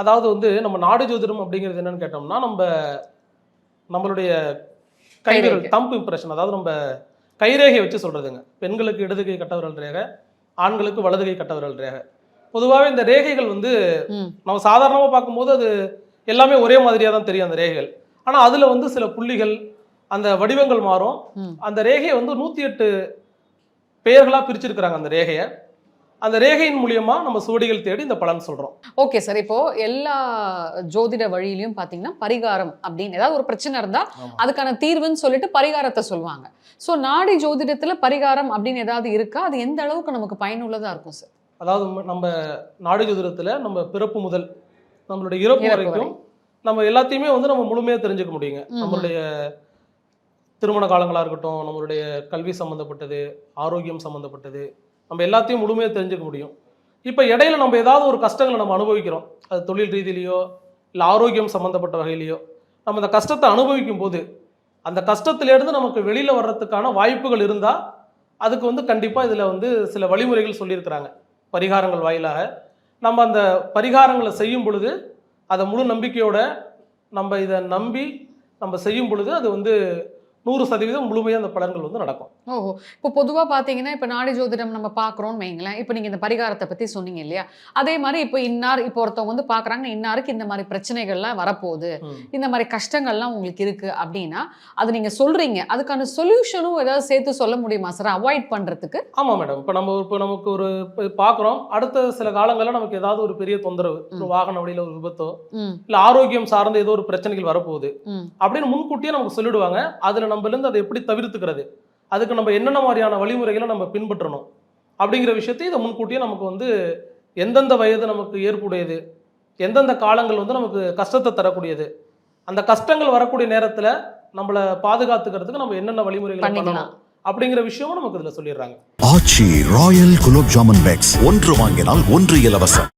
அதாவது வந்து நம்ம நாடு ஜோதிடம் அப்படிங்கிறது என்னன்னு கேட்டோம்னா நம்ம நம்மளுடைய கைவிரல். தம்ப் இம்ப்ரெஷன் அதாவது நம்ம கைரேகை வச்சு சொல்றதுங்க. பெண்களுக்கு இடது கை கட்டவிரல் ரேகை ஆண்களுக்கு வலது கை கட்டவிரல் ரேகை. பொதுவாகவே இந்த ரேகைகள் வந்து நம்ம சாதாரணமாக பார்க்கும்போது அது எல்லாமே ஒரே மாதிரியாக தான் தெரியும் அந்த ரேகைகள். ஆனால் அதில் வந்து சில புள்ளிகள் அந்த வடிவங்கள் மாறும். அந்த ரேகையை வந்து நூற்றி எட்டு பெயர்களாக பிரிச்சிருக்கிறாங்க அந்த ரேகையை. அந்த ரேகையின் மூலியமா நம்ம சுவடிகள் தேடி இந்த பலன் சொல்றோம். ஓகே சார் இப்போ எல்லா ஜோதிட வழியிலயும் பாத்தீங்கன்னா பரிகாரம் அப்படின்னு ஏதாவது ஒரு பிரச்சனை இருந்தா. அதுக்கான தீர்வுன்னு சொல்லிட்டு பரிகாரத்தை சொல்லுவாங்க. சோ நாடி ஜோதிடத்துல பரிகாரம் அப்படின்னு ஏதாவது இருக்கா? அது எந்த அளவுக்கு நமக்கு பயனுள்ளதா இருக்கும் சார் அதாவது நம்ம நாடு ஜோதிடத்துல நம்ம பிறப்பு முதல் நம்மளுடைய இறப்பு வரைக்கும் நம்ம எல்லாத்தையுமே வந்து நம்ம முழுமையா தெரிஞ்சுக்க முடியுங்க. நம்மளுடைய திருமண காலங்களா இருக்கட்டும் நம்மளுடைய கல்வி சம்பந்தப்பட்டது ஆரோக்கியம் சம்பந்தப்பட்டது நம்ம எல்லாத்தையும் முழுமையாக தெரிஞ்சுக்க முடியும். இப்போ இடையில நம்ம ஏதாவது ஒரு கஷ்டங்களை நம்ம அனுபவிக்கிறோம். அது தொழில் ரீதியிலையோ இல்லை ஆரோக்கியம் சம்மந்தப்பட்ட வகையிலையோ நம்ம அந்த கஷ்டத்தை அனுபவிக்கும் போது அந்த கஷ்டத்திலேருந்து நமக்கு வெளியில் வர்றதுக்கான வாய்ப்புகள் இருந்தால் அதுக்கு வந்து கண்டிப்பாக இதில் வந்து சில வழிமுறைகள் சொல்லியிருக்கிறாங்க. பரிகாரங்கள் வாயிலாக. நம்ம அந்த பரிகாரங்களை செய்யும் பொழுது அதை முழு நம்பிக்கையோட நம்ம இதை நம்பி நம்ம செய்யும் பொழுது அது வந்து நூறு சதவீதம் முழுமையாக அந்த பலன்கள் வந்து நடக்கும். ஓஹோ இப்போ பொதுவா பாத்தீங்கன்னா இப்போ நாடி ஜோதிடம் நம்ம பாக்குறோம்னு வைங்களேன். இப்போ நீங்க இந்த பரிகாரத்தை பத்தி சொன்னீங்க இல்லையா? அதே மாதிரி இப்போ இன்னார் இப்போ ஒருத்தவங்க வந்து பாக்குறாங்க இன்னாருக்கு இந்த மாதிரி பிரச்சனைகள்லாம் வரப்போகுது. இந்த மாதிரி கஷ்டங்கள்லாம் உங்களுக்கு இருக்கு அப்படின்னா அது நீங்க சொல்றீங்க. அதுக்கான சொல்யூஷனும் ஏதாவது சேர்த்து சொல்ல முடியுமா சார் அவாய்ட் பண்றதுக்கு? ஆமா மேடம் இப்போ நம்ம இப்போ நமக்கு ஒரு பார்க்குறோம் அடுத்த சில காலங்களில் நமக்கு ஏதாவது ஒரு பெரிய தொந்தரவு ஒரு வாகன வழியில் ஒரு விபத்தோ இல்லை ஆரோக்கியம் சார்ந்த ஏதோ ஒரு பிரச்சனைகள் வரப்போகுது. அப்படின்னு முன்கூட்டியே நமக்கு சொல்லிடுவாங்க. அதில் நம்மலேருந்து அதை எப்படி தவிர்த்துக்கிறது? அதுக்கு நம்ம என்னென்ன மாதிரியான வழிமுறைகளை நம்ம பின்பற்றணும் அப்படிங்கிற விஷயத்தை இதை முன்கூட்டியே நமக்கு வந்து எந்தெந்த வயது நமக்கு ஏற்புடையது எந்தெந்த காலங்கள் வந்து நமக்கு கஷ்டத்தை தரக்கூடியது அந்த கஷ்டங்கள் வரக்கூடிய நேரத்தில் நம்மளை பாதுகாத்துக்கிறதுக்கு நம்ம என்னென்ன வழிமுறைகள். பண்ணணும் அப்படிங்கிற விஷயமும் நமக்கு இதில் சொல்லிடுறாங்க ஆச்சி ராயல் குலோப் ஜாமுன் பேக்ஸ் ஒன்று வாங்கினால் ஒன்று இலவசம்